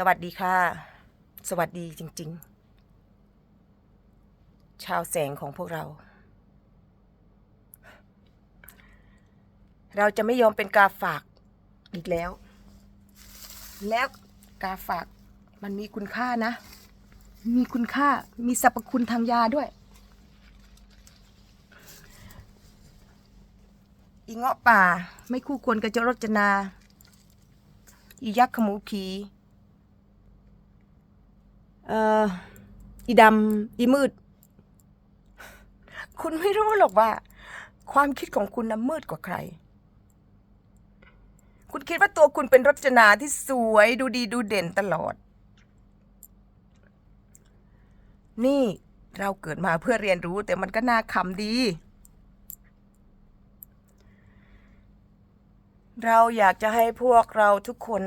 สวัสดีค่ะ สวัสดีจริง ๆ ชาวแสงของพวกเรา เราจะไม่ยอมเป็นกาฝากอีกแล้ว แล้วกาฝากมันมีคุณค่านะ มีคุณค่า มีสรรพคุณทางยาด้วย อีเงาะป่า ไม่คู่ควรกับเจ้ารจนา อียักษ์ขมูขี เอ่ออีดำอีมืด คุณไม่รู้หรอกว่า ความคิดของคุณนะมืดกว่าใคร คุณคิดว่าตัวคุณเป็นรจนาที่สวยดูดีดูเด่นตลอด นี่เราเกิดมาเพื่อเรียนรู้แต่มันก็น่าขำดี เราอยากจะให้พวกเราทุกคน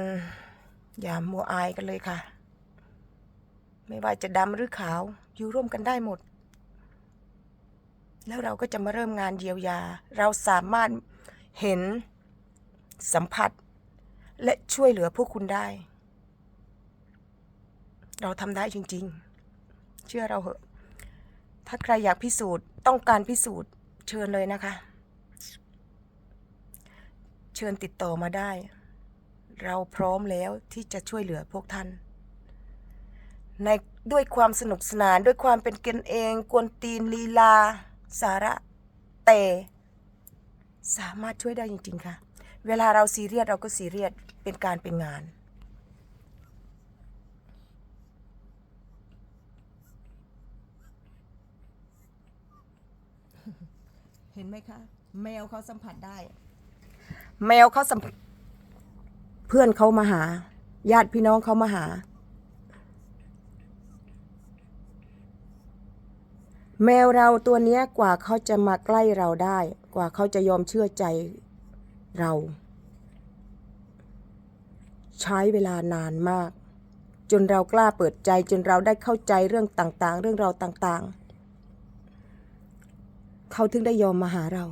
อย่ามัวอายกันเลยค่ะ ไม่ว่าจะดำหรือขาวอยู่ร่วมกันได้หมด แล้วเราก็จะมาเริ่มงานเยียวยา เราสามารถเห็นสัมผัส และช่วยเหลือพวกคุณได้ เราทำได้จริง ๆ เชื่อเราเหอะ ถ้าใครอยากพิสูจน์ต้องการพิสูจน์เชิญเลยนะคะ เชิญติดต่อมาได้ เราพร้อมแล้วที่จะช่วยเหลือพวกท่าน ในด้วยความสนุกสนานด้วยความเป็นกันเองกวนตีนลีลา สาระแต่สามารถช่วยได้จริง ๆ ค่ะ เวลาเราซีเรียสเราก็ซีเรียสเป็นการเป็นงาน เห็นไหมคะ แมวเขาสัมผัสได้ แมวเขาสัมเพื่อนเขามาหา ญาติพี่น้องเขามาหา แมวเราตัวเนี้ยกว่าเขาจะมาใกล้เราได้ กว่าเขาจะยอมเชื่อใจเรา ใช้เวลานานมาก จนเรากล้าเปิดใจจนเราได้เข้าใจเรื่องต่างๆ เรื่องเราต่างๆ เขาถึงได้ยอมมาหาเรา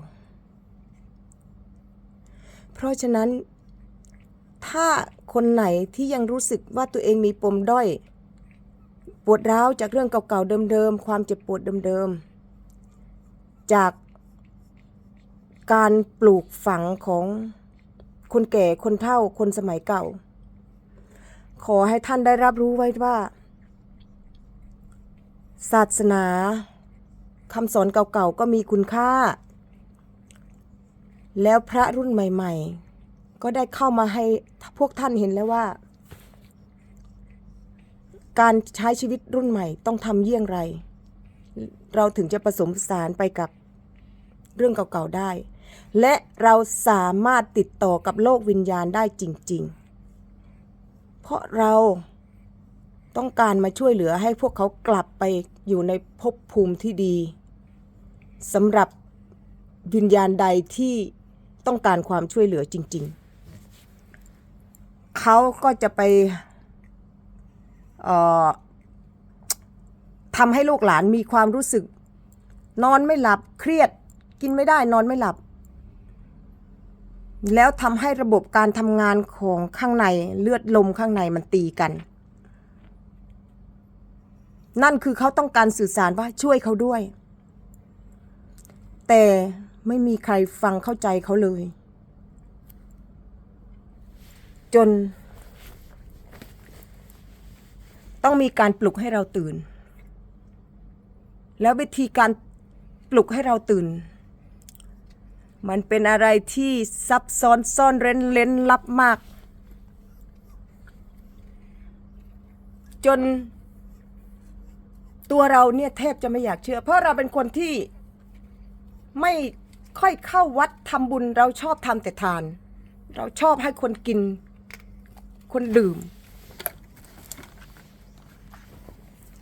เพราะฉะนั้น ถ้าคนไหนที่ยังรู้สึกว่าตัวเองมีปมด้อย วดร้าวจากเรื่องเก่าๆเดิมๆความเจ็บปวดเดิมๆจากการปลูกฝังของคนแก่คนเฒ่าคนสมัยเก่า ขอให้ท่านได้รับรู้ไว้ว่า ศาสนาคำสอนเก่าๆก็มีคุณค่า แล้วพระรุ่นใหม่ ๆ ก็ได้เข้ามาให้พวกท่านเห็นแล้วว่า การใช้ชีวิตรุ่นใหม่ต้องทำเยี่ยงไร เราถึงจะผสมสานไปกับเรื่องเก่าๆได้ และเราสามารถติดต่อกับโลกวิญญาณได้จริง ๆ เพราะเราต้องการมาช่วยเหลือให้พวกเขากลับไปอยู่ในภพภูมิที่ดีสำหรับวิญญาณใดที่ต้องการความช่วยเหลือจริง ๆ เขาก็จะไป ทำให้ลูกหลานมีความรู้สึก นอนไม่หลับเครียด กินไม่ได้นอนไม่หลับ แล้วทำให้ระบบการทำงานของข้างในเลือดลมข้างในมันตีกัน นั่นคือเขาต้องการสื่อสารว่าช่วยเขาด้วย แต่ไม่มีใครฟังเข้าใจเขาเลย จน ต้องมีการปลุกให้เราตื่น แล้ววิธีการปลุกให้เราตื่น มันเป็นอะไรที่ซับซ้อนซ่อนเร้นเล้นลับมาก จนตัวเราเนี่ยแทบจะไม่อยากเชื่อ เพราะเราเป็นคนที่ไม่ค่อยเข้าวัดทำบุญเราชอบทำแต่ทาน เราชอบให้คนกิน คนดื่ม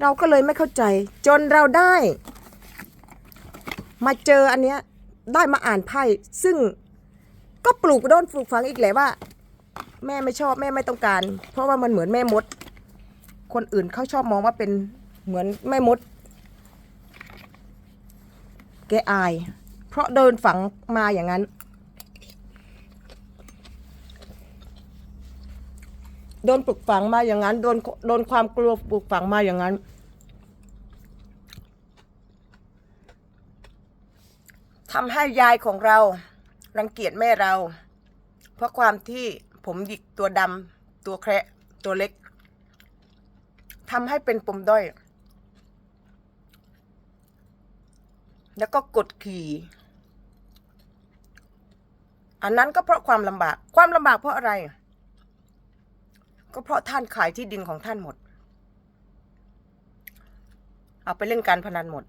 เราก็เลยไม่เข้าใจ จนเราได้ มาเจออันเนี้ยได้มาอ่านไพ่ซึ่งก็ปลูกโดนปลูกฝังอีกแหละว่า แม่ไม่ชอบแม่ไม่ต้องการ เพราะว่ามันเหมือนแม่มด คนอื่นเขาชอบมองว่าเป็นเหมือนแม่มด แกอาย เพราะเดินฝังมาอย่างนั้น โดนปลูกฝังมาอย่างนั้น โดนโดนความกลัวปลูกฝังมาอย่างนั้นทำให้ยายของเรา รังเกียจแม่เรา เพราะความที่ผมหยิกตัวดำตัวแคระตัวเล็กทำให้เป็นปมด้อย แล้วก็กดขี่อันนั้นก็เพราะความลำบาก ความลำบากเพราะอะไร ก็เพราะท่านขายที่ดินของท่านหมด เอาไปเล่นการพนันหมด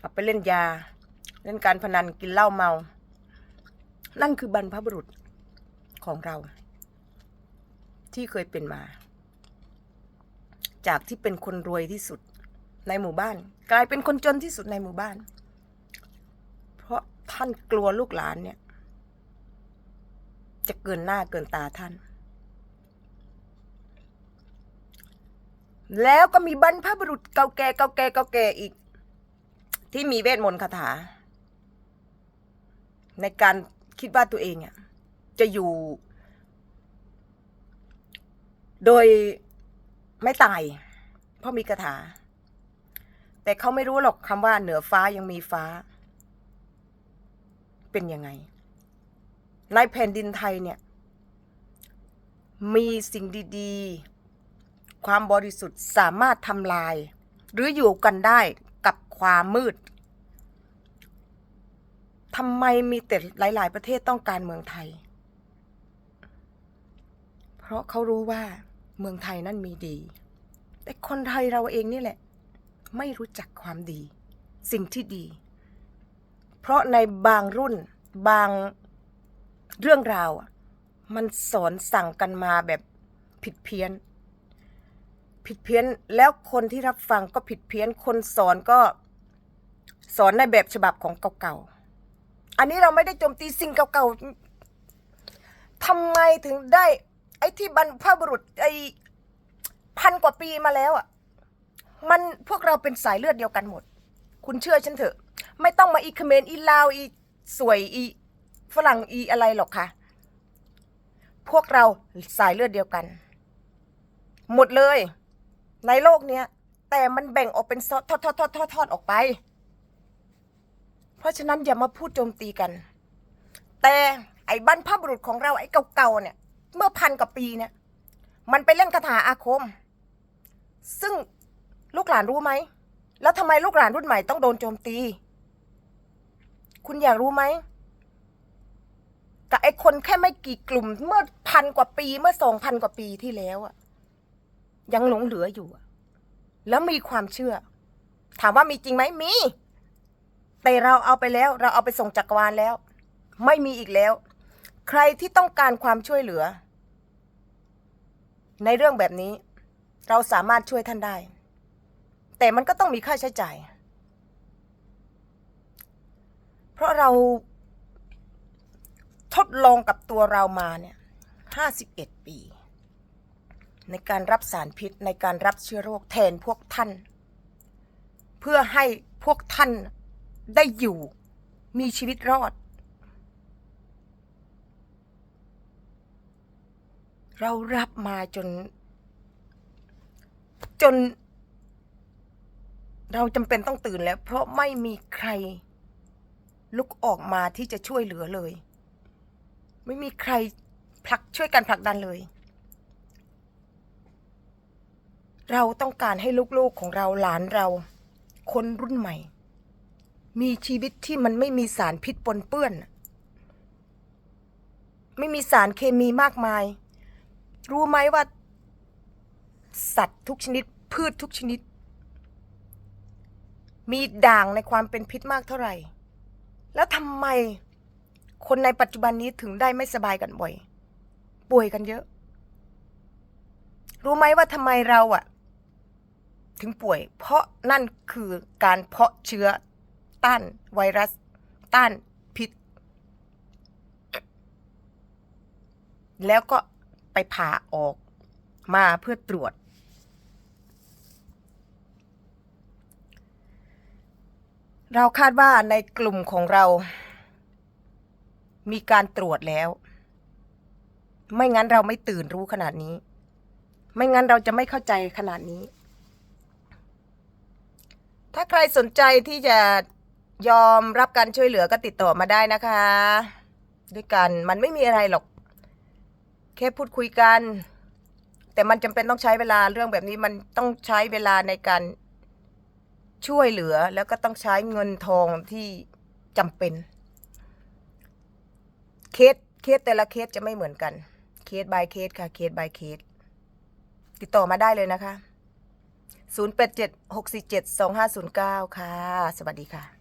เอาไปเล่นยา เล่นการพนันกินเหล้าเมา นั่นคือบรรพบุรุษของเรา ที่เคยเป็นมา จากที่เป็นคนรวยที่สุดในหมู่บ้าน กลายเป็นคนจนที่สุดในหมู่บ้าน เพราะท่านกลัวลูกหลานเนี่ย จะเกินหน้าเกินตาท่าน แล้วก็มีบรรพบุรุษเก่าแก่เก่าแก่เก่าแก่อีก ที่มีเวทมนต์คาถา ในการคิดว่าตัวเองอะจะอยู่ โดยไม่ตาย เพราะมีคาถา แต่เขาไม่รู้หรอกคำว่าเหนือฟ้ายังมีฟ้า เป็นยังไง ในแผ่นดินไทยเนี่ย มีสิ่งดี ๆ ความบริสุทธิ์สามารถทำลาย หรืออยู่กันได้กับความมืดทำไมมีแต่หลาย ๆ ประเทศต้องการเมืองไทย เพราะเขารู้ว่าเมืองไทยนั่นมีดี แต่คนไทยเราเองนี่แหละ ไม่รู้จักความดี สิ่งที่ดี เพราะในบางรุ่นบางเรื่องราว มันสอนสั่งกันมาแบบผิดเพี้ยน ผิดเพี้ยนแล้วคนที่รับฟังก็ผิดเพี้ยนคนสอนก็สอนในแบบฉบับของเก่าๆ อันนี้เราไม่ได้โจมตีสิ่งเก่าๆทำไมถึงได้ ไอ้ที่บรรพบุรุษไอ้พันกว่าปีมาแล้วอะ มันพวกเราเป็นสายเลือดเดียวกันหมด คุณเชื่อฉันเถอะ ไม่ต้องมาอีเขมรอีลาวอีสวยอีฝรั่งอีอะไรหรอกค่ะ พวกเราสายเลือดเดียวกัน หมดเลย ในโลกเนี้ย แต่มันแบ่งออกเป็นทอดทอดทอดทอดทอดออกไป เพราะฉะนั้นอย่ามาพูดโจมตีกัน แต่ไอ้บรรพบุรุษของเราไอ้เก่าๆเนี่ย เมื่อพันกว่าปีเนี่ย มันไปเล่นคาถาอาคม ซึ่งลูกหลานรู้ไหม แล้วทำไมลูกหลานรุ่นใหม่ต้องโดนโจมตี คุณอยากรู้ไหมกับไอ้คนแค่ไม่กี่กลุ่ม เมื่อพันกว่าปีเมื่อสองพันกว่าปีที่แล้วอะ ยังหลงเหลืออยู่ แล้วมีความเชื่อ ถามว่ามีจริงไหมมี แต่เราเอาไปแล้ว เราเอาไปส่งจักรวาลแล้ว ไม่มีอีกแล้ว ใครที่ต้องการความช่วยเหลือ ในเรื่องแบบนี้ เราสามารถช่วยท่านได้ แต่มันก็ต้องมีค่าใช้จ่าย เพราะเราทดลองกับตัวเรามาเนี่ยห้าสิบเอ็ดปี ในการรับสารพิษในการรับเชื้อโรคแทนพวกท่าน เพื่อให้พวกท่านได้อยู่มีชีวิตรอด เรารับมาจน จน เราจำเป็นต้องตื่นแล้ว เพราะไม่มีใคร ลุกออกมาที่จะช่วยเหลือเลย ไม่มีใครผลักช่วยกันผลักดันเลย เราต้องการให้ลูกๆของเราหลานเรา คนรุ่นใหม่ มีชีวิตที่มันไม่มีสารพิษปนเปื้อน ไม่มีสารเคมีมากมาย รู้ไหมว่า สัตว์ทุกชนิด พืชทุกชนิด มีด่างในความเป็นพิษมากเท่าไหร่ แล้วทำไมคนในปัจจุบันนี้ถึงได้ไม่สบายกันบ่อย ป่วยกันเยอะรู้ไหมว่าทำไมเราอะ ถึงป่วย เพราะนั่นคือการเพาะเชื้อต้านไวรัส ต้านพิษ แล้วก็ไปผ่าออกมาเพื่อตรวจ เราคาดว่าในกลุ่มของเรา มีการตรวจแล้ว ไม่งั้นเราไม่ตื่นรู้ขนาดนี้ ไม่งั้นเราจะไม่เข้าใจขนาดนี้ ถ้าใครสนใจที่จะยอมรับการช่วยเหลือก็ติดต่อมาได้นะคะ ด้วยกันมันไม่มีอะไรหรอก แค่พูดคุยกัน แต่มันจำเป็นต้องใช้เวลาเรื่องแบบนี้มันต้องใช้เวลาในการช่วยเหลือแล้วก็ต้องใช้เงินทองที่จำเป็น เคสเคสแต่ละเคสจะไม่เหมือนกัน เคส by เคสค่ะ เคส by เคส ติดต่อมาได้เลยนะคะ 0 8 7 6 4 7 2 5 0 9 ค่ะ สวัสดีค่ะ